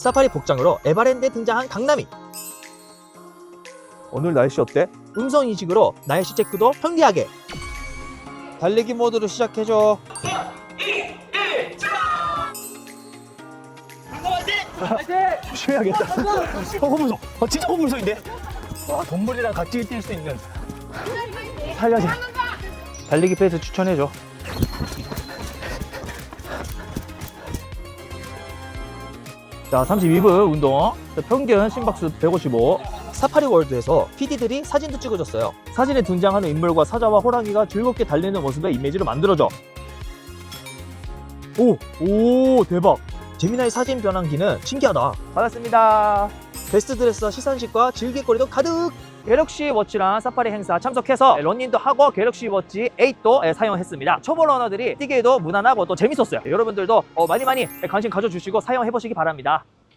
사파리 복장으로 에버랜드에 등장한 강남이 오늘 날씨 어때? 음성 인식으로 날씨 체크도 편리하게 달리기 모드로 시작해줘. 조심해야겠다. 호물소. 어, 진짜 호물소인데? 와, 동물이랑 같이 뛸 수 있는. 살려줘. 달리기 페이스 추천해줘. 자, 32분 운동. 자, 평균 심박수 155. 사파리 월드에서 PD들이 사진도 찍어줬어요. 사진에 등장하는 인물과 사자와 호랑이가 즐겁게 달리는 모습의 이미지를 만들어줘. 오, 오, 대박. 재미나의 사진 변환기는 신기하다. 받았습니다. 베스트 드레스와 시상식과 즐길거리도 가득! 갤럭시 워치랑 사파리 행사 참석해서 런닝도 하고 갤럭시 워치 8도 예, 사용했습니다. 초보 러너들이 뛰기에도 무난하고 또 재밌었어요. 여러분들도 어, 많이 많이 관심 가져주시고 사용해보시기 바랍니다.